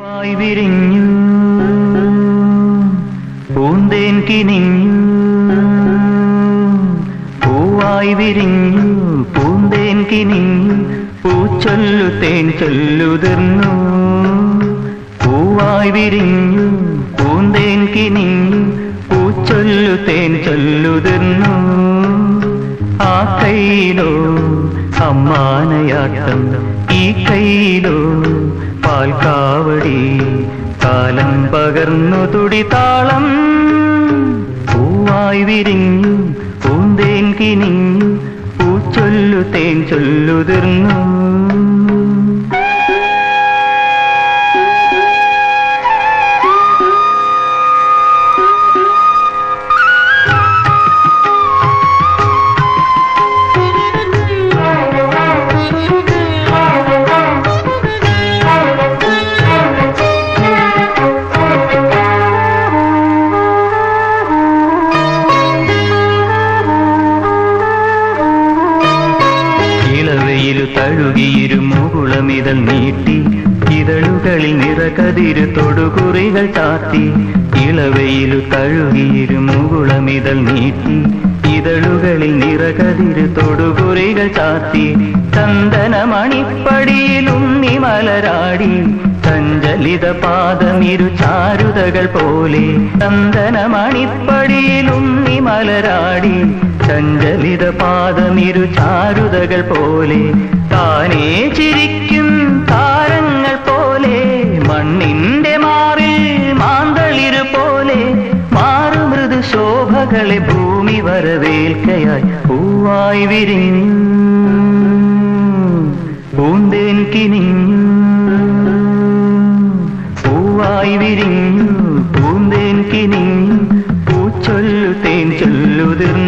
വായ് വിരിഞ്ഞു പൂന്തേൻ കിനിഞ്ഞു പൂവായി വിരിഞ്ഞു പൂന്തേൻ കിനിഞ്ഞു പൂച്ചൊല്ലു തേൻ ചൊല്ലുതിർന്നു. പൂവായി വിരിഞ്ഞു പൂന്തേൻ കിനിഞ്ഞു പൂച്ചൊല്ലു തേൻ ചൊല്ലുതിർന്നു. ആ കൈയിലോ അമ്മാനയാട്ടം ഈ കൈയിലോ പാൽക്കാവടി. കാലം പകർന്നു തുടിതാളം പൂവായി വിരിഞ്ഞു പൂന്തേൻ കിനിഞ്ഞു പൂച്ചൊല്ലു തേൻ ചൊല്ലുതിർന്നു. മുകുളമിതൾ നീട്ടി ഇതളുകളിൽ നിറകതിരു തൊടുകുറികൾ ചാത്തി ഇളവയിലു തഴുകിയിരു മുകുളമിതൾ നീട്ടി ഇതളുകളിൽ നിറകതിരു തൊടുകുറികൾ ചാത്തി ചന്ദനമണിപ്പടിയിൽ ഉണ്ണി മലരാടി സഞ്ചലിത പാദമിരു ചാരുതകൾ പോലെ ചന്ദനമണിപ്പടിയിൽ ഉണ്ണി മലരാടി സഞ്ചലിത പാദമിരു ചാരുതകൾ പോലെ താനേ ചിരിക്കും താരങ്ങൾ പോലെ മണ്ണിന്റെ മാറിൽ മാന്തളിരു പോലെ മാറുമൃദു ശോഭകളെ ഭൂമി വരവേൽക്കയായി പൂവായി വിരിഞ്ഞു. പൂന്തേൻ കിനിഞ്ഞു പൂവായി വിരിഞ്ഞു. പൂന്തേൻ കിനിഞ്ഞു പൂച്ചൊല്ലു തേൻ ചൊല്ലുതിർന്നു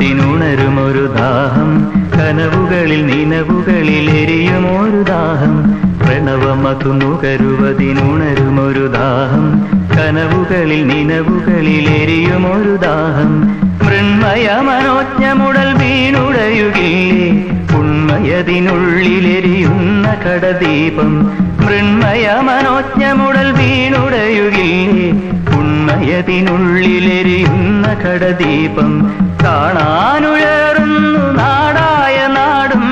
നുകരുവതിനുണരുമൊരു ദാഹം. കനവുകളിൽ നിനവുകളിൽ എരിയുമൊരു ദാഹം. പ്രണവമതു നുകരുവതിനുണരുമൊരു ദാഹം. കനവുകളിൽ നിനവുകളിൽ എരിയുമൊരു ദാഹം. മൃണ്മയ മനോജ്ഞമുടൽ വീണുടയുകില്ലേ? ഉണ്മയതിനുള്ളിലെരിയുന്ന കടദീപം. മൃണ്മയ മനോജ്ഞമുടൽ വീണുടയുകില്ലേ? ഉണ്മയതിനുള്ളിലെരിയുന്ന കടദീപം. കാണാനുഴറുന്നു നാടായ നാടും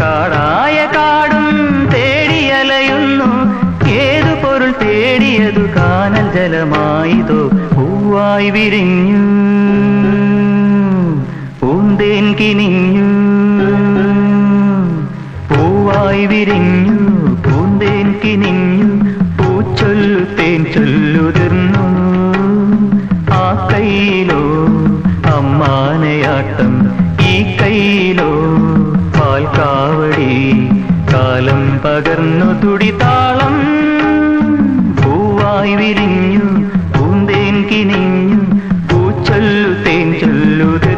കാടായ കാടും തേടിയലയുന്നു. ഏതു പൊരുൾ തേടിയതു കാനൽ ജലമായതോ പൂവായി വിരിഞ്ഞു. പൂന്തേൻ കിനിഞ്ഞു. പൂവായി വിരിഞ്ഞു പൂന്തേൻ കിനിഞ്ഞു. പൂച്ചൊല്ലു തേൻ ചൊല്ലുതിർന്നു. ആ കൈയിലോ പകർന്നു തുടിതാളം. പൂവായി വിരിഞ്ഞു പൂന്തേൻ കിനിഞ്ഞു പൂച്ചൊല്ലു തേൻ ചൊല്ലുതേ